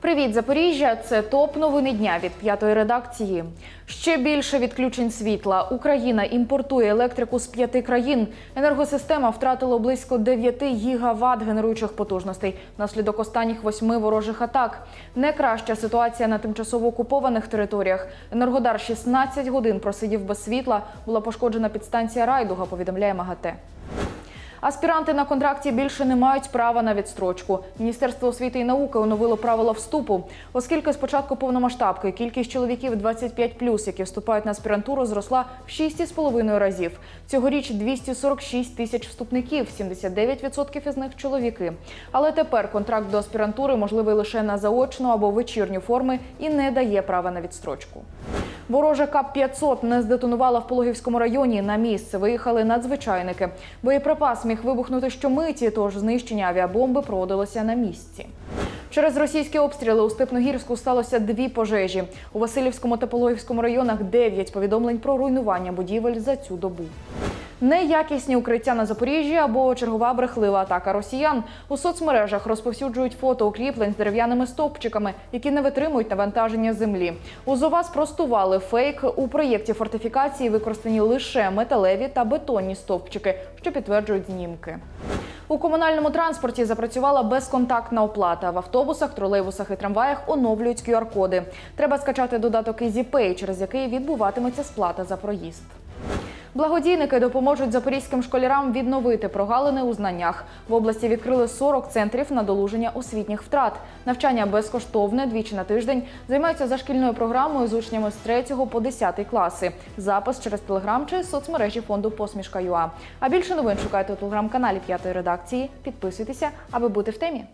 Привіт, Запоріжжя! Це топ новини дня від п'ятої редакції. Ще більше відключень світла. Україна імпортує електрику з п'яти країн. Енергосистема втратила близько 9 гігават генеруючих потужностей внаслідок останніх восьми ворожих атак. Не краща ситуація на тимчасово окупованих територіях. Енергодар 16 годин просидів без світла. Була пошкоджена підстанція Райдуга. Повідомляє МАГАТЕ. Аспіранти на контракті більше не мають права на відстрочку. Міністерство освіти і науки оновило правила вступу, оскільки з початку повномасштабки кількість чоловіків 25+, які вступають на аспірантуру, зросла в 6,5 разів. Цьогоріч 246 тисяч вступників, 79% із них чоловіки. Але тепер контракт до аспірантури можливий лише на заочну або вечірню форми і не дає права на відстрочку. Ворожа КАП-500 не здетонувала в Пологівському районі. На місце виїхали надзвичайники. Боєприпас міг вибухнути щомиті, тож знищення авіабомби проводилося на місці. Через російські обстріли у Степногірську сталося дві пожежі. У Васильівському та Пологівському районах дев'ять повідомлень про руйнування будівель за цю добу. Неякісні укриття на Запоріжжі або чергова брехлива атака росіян. У соцмережах розповсюджують фото укріплень з дерев'яними стовпчиками, які не витримують навантаження землі. У ЗОВА спростували фейк. У проєкті фортифікації використані лише металеві та бетонні стовпчики, що підтверджують знімки. У комунальному транспорті запрацювала безконтактна оплата. В автобусах, тролейбусах і трамваях оновлюють QR-коди. Треба скачати додаток EasyPay, через який відбуватиметься сплата за проїзд. Благодійники допоможуть запорізьким школярам відновити прогалини у знаннях. В області відкрили 40 центрів надолуження освітніх втрат. Навчання безкоштовне двічі на тиждень. Займаються за шкільною програмою з учнями з 3 по 10 класи. Запис через телеграм чи соцмережі фонду Посмішка ЮА. А більше новин шукайте у телеграм-каналі п'ятої редакції. Підписуйтеся, аби бути в темі.